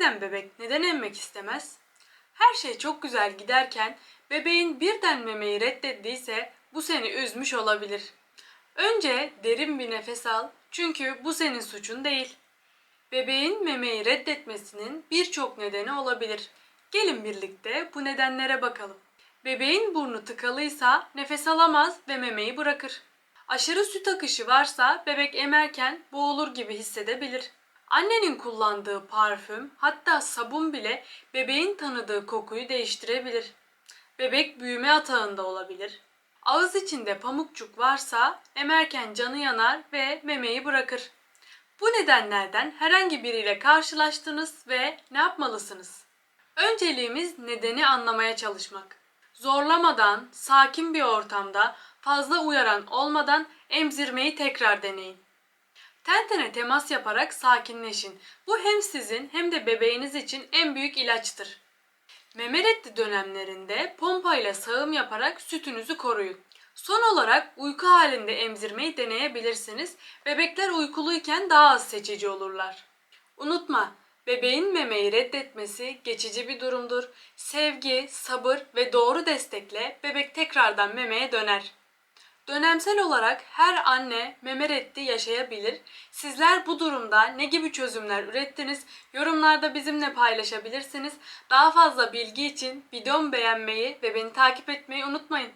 eden bebek neden emmek istemez? Her şey çok güzel giderken bebeğin birden memeyi reddettiyse bu seni üzmüş olabilir. Önce derin bir nefes al çünkü bu senin suçun değil. Bebeğin memeyi reddetmesinin birçok nedeni olabilir. Gelin birlikte bu nedenlere bakalım. Bebeğin burnu tıkalıysa nefes alamaz ve memeyi bırakır. Aşırı süt akışı varsa bebek emerken boğulur gibi hissedebilir. Annenin kullandığı parfüm hatta sabun bile bebeğin tanıdığı kokuyu değiştirebilir. Bebek büyüme atağında olabilir. Ağız içinde pamukçuk varsa emerken canı yanar ve memeyi bırakır. Bu nedenlerden herhangi biriyle karşılaştınız ve ne yapmalısınız? Önceliğimiz nedeni anlamaya çalışmak. Zorlamadan, sakin bir ortamda, fazla uyaran olmadan emzirmeyi tekrar deneyin. Ten tene temas yaparak sakinleşin. Bu hem sizin hem de bebeğiniz için en büyük ilaçtır. Meme reddi dönemlerinde pompayla sağım yaparak sütünüzü koruyun. Son olarak uyku halinde emzirmeyi deneyebilirsiniz. Bebekler uykuluyken daha az seçici olurlar. Unutma, bebeğin memeyi reddetmesi geçici bir durumdur. Sevgi, sabır ve doğru destekle bebek tekrardan memeye döner. Dönemsel olarak her anne meme reddi yaşayabilir. Sizler bu durumda ne gibi çözümler ürettiniz? Yorumlarda bizimle paylaşabilirsiniz. Daha fazla bilgi için videomu beğenmeyi ve beni takip etmeyi unutmayın.